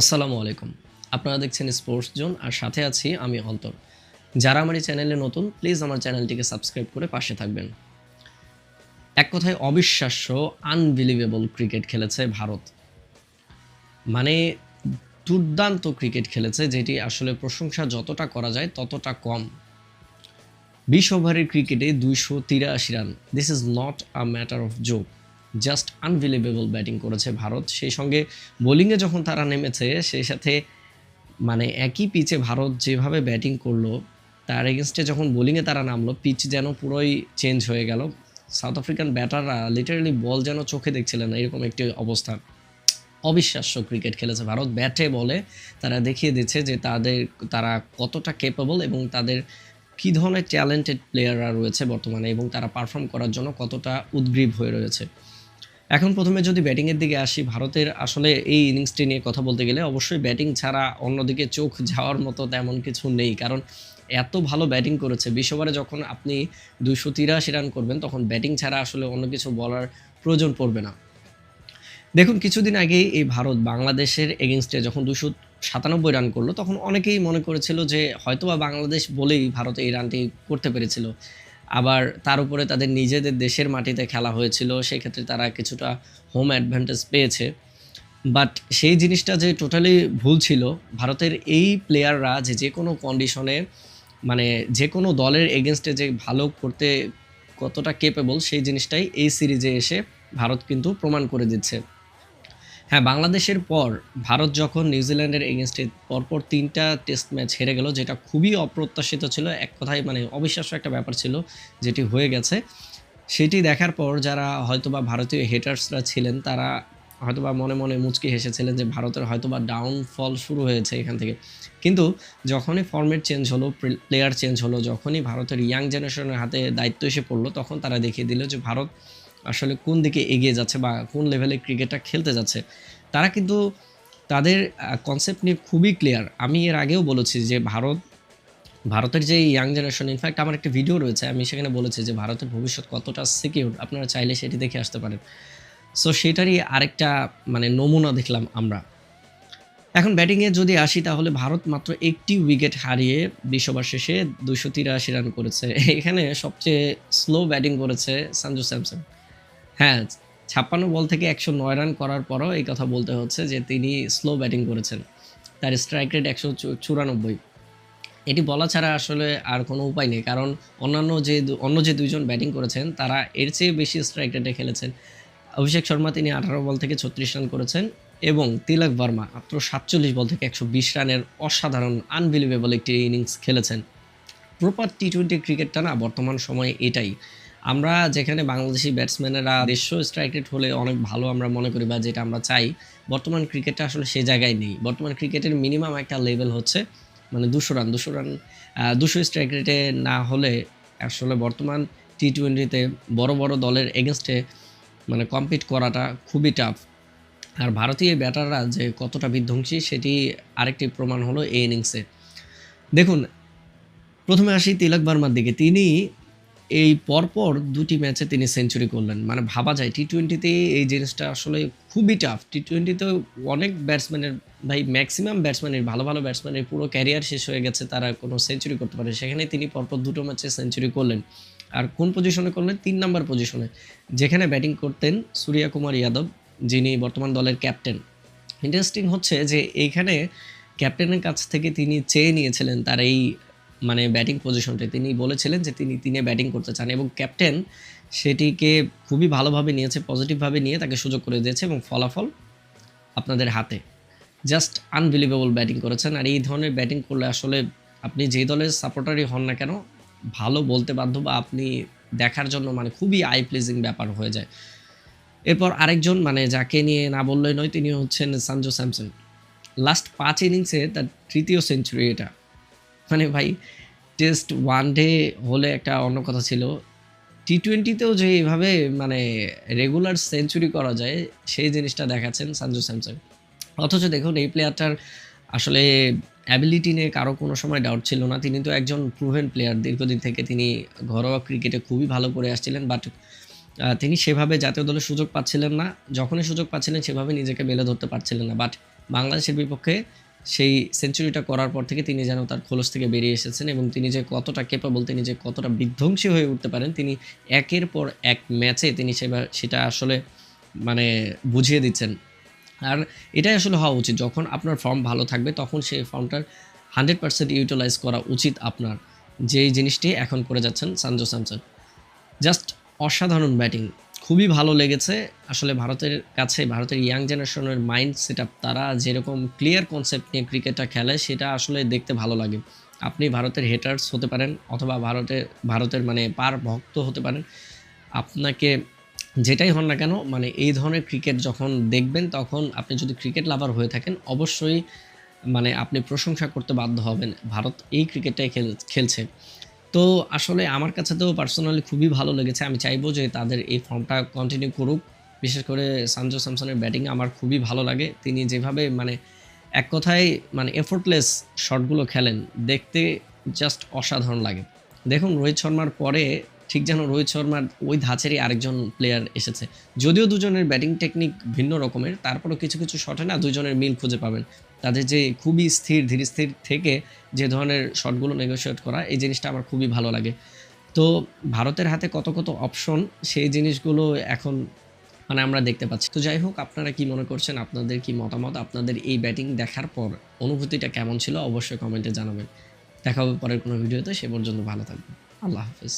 আসসালামু আলাইকুম। আপনারা দেখছেন স্পোর্টস জোন আর সাথে আছি আমি অন্তর। যারা আমার এই চ্যানেলে নতুন প্লিজ আমার চ্যানেলটিকে সাবস্ক্রাইব করে পাশে থাকবেন। এক কথায় অবিশ্বাস্য আনবিলিভেবল ক্রিকেট খেলেছে ভারত। মানে দুর্দান্ত ক্রিকেট খেলেছে, যেটি আসলে প্রশংসা যতটা করা যায় ততটা কম। বিশ ওভারের ক্রিকেটে দুইশো তিরাশি run this is not a matter of joke just unbelievable batting করেছে ভারত। সেই সঙ্গে বোলিংয়ে যখন তারা নেমেছে, সেই সাথে মানে একই পিচে ভারত যেভাবে ব্যাটিং করল, তার এগেনস্টে যখন বোলিংয়ে তারা নামলো পিচ যেন পুরোই চেঞ্জ হয়ে গেল। সাউথ আফ্রিকান ব্যাটাররা লিটারালি বল যেন চোখে দেখছিলেন না, এরকম একটি অবস্থা। অবিশ্বাস্য ক্রিকেট খেলেছে ভারত। ব্যাটে বলে তারা দেখিয়ে দিচ্ছে যে তাদের, তারা কতটা কেপেবল এবং তাদের কী ধরনের ট্যালেন্টেড প্লেয়াররা রয়েছে বর্তমানে এবং তারা পারফর্ম করার জন্য কতটা উদ্গ্রীব হয়ে রয়েছে। এখন প্রথমে যদি ব্যাটিংয়ের দিকে আসি, ভারতের আসলে এই ইনিংসটি নিয়ে কথা বলতে গেলে অবশ্যই ব্যাটিং ছাড়া অন্যদিকে চোখ যাওয়ার মতো তেমন কিছু নেই। কারণ এত ভালো ব্যাটিং করেছে, বিশ ওভারে যখন আপনি দুইশো তিরাশি রান করবেন, তখন ব্যাটিং ছাড়া আসলে অন্য কিছু বলার প্রয়োজন পড়বে না। দেখুন, কিছুদিন আগেই এই ভারত বাংলাদেশের এগেনস্টে যখন দুশো সাতানব্বই রান করল, তখন অনেকেই মনে করেছিল যে হয়তোবা বাংলাদেশ বলেই ভারত এই রানটি করতে পেরেছিল। আবার তার উপরে তাদের নিজেদের দেশের মাটিতে খেলা হয়েছিল, সেক্ষেত্রে তারা কিছুটা হোম অ্যাডভান্টেজ পেয়েছে। বাট সেই জিনিসটা যে টোটালি ভুল ছিল, ভারতের এই প্লেয়াররা যে যে কোনো কন্ডিশনে মানে যে কোনো দলের এগেনস্টে যে ভালো করতে কতটা কেপেবল সেই জিনিসটাই এই সিরিজে এসে ভারত কিন্তু প্রমাণ করে দিচ্ছে। হ্যাঁ বাংলাদেশের পর ভারত যখন নিউজিল্যান্ডের এগেনস্টে পরপর তিনটা টেস্ট ম্যাচ হেরে গেল, যেটা খুবই অপ্রত্যাশিত ছিল, এক কথায় মানে অবিশ্বাস্য একটা ব্যাপার ছিল, যেটি হয়ে গেছে। সেটি দেখার পর যারা হয়তোবা ভারতীয় হেটার্সরা ছিলেন, তারা হয়তোবা মনে মনে মুচকি হেসেছিলেন যে ভারতের হয়তোবা ডাউনফল শুরু হয়েছে এখান থেকে। কিন্তু যখনই ফর্মেট চেঞ্জ হলো প্লেয়ার চেঞ্জ হলো, যখনই ভারতের ইয়াং জেনারেশনের হাতে দায়িত্ব এসে পড়ল, তখন তারা দেখিয়ে দিল যে ভারত আসলে কোন দিকে এগিয়ে যাচ্ছে বা কোন লেভেলে ক্রিকেটটা খেলতে যাচ্ছে, তারা কিন্তু তাদের কনসেপ্ট নিয়ে খুবই ক্লিয়ার আমি এর আগেও বলেছি যে ভারত, ভারতের যে ইয়াং জেনারেশন ইনফ্যাক্ট আমার একটা ভিডিও রয়েছে, আমি সেখানে বলেছি যে ভারতের ভবিষ্যৎ কতটা সিকিউর আপনারা চাইলে সেটি দেখে আসতে পারেন। সো সেটারই আরেকটা মানে নমুনা দেখলাম আমরা। এখন ব্যাটিংয়ে যদি আসি তাহলে ভারত মাত্র একটি উইকেট হারিয়ে বিশ ওভার শেষে দুশো তিরাশি রান করেছে। এখানে সবচেয়ে স্লো ব্যাটিং করেছে সঞ্জু স্যামসন। হ্যাঁ ছাপ্পান্ন বল থেকে একশো নয় রান করার পরও এই কথা বলতে হচ্ছে যে তিনি স্লো ব্যাটিং করেছেন। তার স্ট্রাইক রেট একশো চুরানব্বই। এটি বলা ছাড়া আসলে আর কোনো উপায় নেই, কারণ অন্যান্য যে অন্য যে দুইজন ব্যাটিং করেছেন, তারা এর চেয়ে বেশি স্ট্রাইক রেটে খেলেছেন। অভিষেক শর্মা তিনি আঠারো বল থেকে ছত্রিশ রান করেছেন এবং তিলক বর্মা মাত্র সাতচল্লিশ বল থেকে একশো বিশ রানের অসাধারণ আনবিলিভেবল একটি ইনিংস খেলেছেন। প্রপার টি টোয়েন্টি ক্রিকেটটা না বর্তমান সময়ে এটাই। আমরা যেখানে বাংলাদেশি ব্যাটসম্যানেরা দেড়শো স্ট্রাইক রেট হলে অনেক ভালো আমরা মনে করি বা যেটা আমরা চাই, বর্তমান ক্রিকেটটা আসলে সে জায়গায় নেই। বর্তমান ক্রিকেটের মিনিমাম একটা লেভেল হচ্ছে মানে দুশো রান দুশো রান দুশো স্ট্রাইক রেটে না হলে আসলে বর্তমান টি টোয়েন্টিতে বড় বড় দলের এগেনস্টে মানে কম্পিট করাটা খুবই টাফ আর ভারতীয় ব্যাটাররা যে কতটা বিধ্বংসী সেটি আরেকটি প্রমাণ হলো এই ইনিংসে দেখুন, প্রথমে আসি তিলক বার্মার দিকে। তিনি এই পরপর দুটি ম্যাচে তিনি সেঞ্চুরি করলেন। মানে ভাবা যায় টি টোয়েন্টিতে এই জিনিসটা আসলে খুবই টাফ টি টোয়েন্টিতে অনেক ব্যাটসম্যানের ভাই ম্যাক্সিমাম ব্যাটসম্যানের ভালো ভালো ব্যাটসম্যানের পুরো ক্যারিয়ার শেষ হয়ে গেছে, তারা কোনো সেঞ্চুরি করতে পারে সেখানে তিনি পরপর দুটো ম্যাচে সেঞ্চুরি করলেন। আর কোন পজিশনে করলেন? তিন নাম্বার পজিশনে যেখানে ব্যাটিং করতেন সূর্যা কুমার যাদব, যিনি বর্তমান দলের ক্যাপ্টেন ইন্টারেস্টিং হচ্ছে যে এইখানে ক্যাপ্টেনের কাছ থেকে তিনি চেয়ে নিয়েছিলেন তার এই মানে ব্যাটিং পজিশনটা তিনি বলেছিলেন যে তিনি তিনি ব্যাটিং করতে চান এবং ক্যাপ্টেন সেটিকে খুবই ভালোভাবে নিয়েছে পজিটিভভাবে নিয়ে তাকে সুযোগ করে দিয়েছে এবং ফলাফল আপনাদের হাতে। জাস্ট আনবিলিভেবল ব্যাটিং করেছেন আর এই ধরনের ব্যাটিং করলে আসলে আপনি যেই দলের সাপোর্টারই হন না কেন, ভালো বলতে বাধ্য বা আপনি দেখার জন্য মানে খুবই আই প্লিজিং ব্যাপার হয়ে যায়। এরপর আরেকজন মানে যাকে নিয়ে না বললেই নয়, তিনি হচ্ছেন সানজো স্যামসন। লাস্ট পাঁচ ইনিংসে তার তৃতীয় সেঞ্চুরি এটা। মানে ভাই টেস্ট ওয়ান ডে হলে একটা অন্য কথা ছিল। টি টোয়েন্টিতেও যে এইভাবে মানে রেগুলার সেঞ্চুরি করা যায়, সেই জিনিসটা দেখাচ্ছেন সঞ্জু স্যামসন অথচ দেখুন, এই প্লেয়ারটার আসলে অ্যাবিলিটি নিয়ে কারও কোনো সময় ডাউট ছিল না। তিনি তো একজন প্রুভেন প্লেয়ার দীর্ঘদিন থেকে তিনি ঘরোয়া ক্রিকেটে খুবই ভালো করে আসছিলেন বাট তিনি সেভাবে জাতীয় দলে সুযোগ পাচ্ছিলেন না। যখনই সুযোগ পাচ্ছিলেন, সেভাবে নিজেকে মেলে ধরতে পারছিলেন না। বাট বাংলাদেশের বিপক্ষে সেই সেঞ্চুরিটা করার পর থেকে তিনি যেন তার খোলস থেকে বেরিয়ে এসেছেন এবং তিনি যে কতটা কেপাবল তিনি যে কতটা বিধ্বংসী হয়ে উঠতে পারেন, তিনি একের পর এক ম্যাচে তিনি সেবা, সেটা আসলে মানে বুঝিয়ে দিচ্ছেন। আর এটাই আসলে হওয়া উচিত, যখন আপনার ফর্ম ভালো থাকবে, তখন সেই ফর্মটার হান্ড্রেড পার্সেন্ট ইউটিলাইজ করা উচিত আপনার। যেই জিনিসটি এখন করে যাচ্ছেন সানজো স্যামসন। জাস্ট অসাধারণ ব্যাটিং খুবই ভালো লেগেছে। আসলে ভারতের কাছে, ভারতের ইয়াং জেনারেশনের মাইন্ড সেট তারা যেরকম ক্লিয়ার কনসেপ্ট নিয়ে ক্রিকেটটা খেলে, সেটা আসলে দেখতে ভালো লাগে। আপনি ভারতের হেটার্স হতে পারেন অথবা ভারতে, ভারতের মানে পার ভক্ত হতে পারেন। আপনাকে যেটাই হন না কেন মানে এই ধরনের ক্রিকেট যখন দেখবেন, তখন আপনি যদি ক্রিকেট লাভার হয়ে থাকেন, অবশ্যই মানে আপনি প্রশংসা করতে বাধ্য হবেন। ভারত এই ক্রিকেটটাই খেল, খেলছে। তো আসলে আমার কাছে তো পার্সোনালি খুবই ভালো লেগেছে। আমি চাইব যে তাদের এই ফর্মটা কন্টিনিউ করুক। বিশেষ করে সানজো স্যামসনের ব্যাটিং আমার খুবই ভালো লাগে। তিনি যেভাবে মানে এক কথায় মানে এফোর্টলেস শটগুলো খেলেন, দেখতে জাস্ট অসাধারণ লাগে। দেখুন, রোহিত শর্মার পরে ঠিক যেন রোহিত শর্মার ওই ধাঁচেরই আরেকজন প্লেয়ার এসেছে। যদিও দুজনের ব্যাটিং টেকনিক ভিন্ন রকমের, তারপরেও কিছু কিছু শটে না দুজনের মিল খুঁজে পাবেন। তাদের যে খুবই স্থির, ধীর স্থির থেকে যে ধরনের শটগুলো নেগোশিয়েট করা, এই জিনিসটা আমার খুবই ভালো লাগে। তো ভারতের হাতে কত কত অপশন সেই জিনিসগুলো এখন মানে আমরা দেখতে পাচ্ছি। তো যাই হোক, আপনারা কি মনে করছেন? আপনাদের কি মতামত? আপনাদের এই ব্যাটিং দেখার পর অনুভূতিটা কেমন ছিল? অবশ্যই কমেন্টে জানাবেন। দেখা হবে পরের কোনো ভিডিওতে সে পর্যন্ত ভালো থাকবেন। আল্লাহ হাফিজ।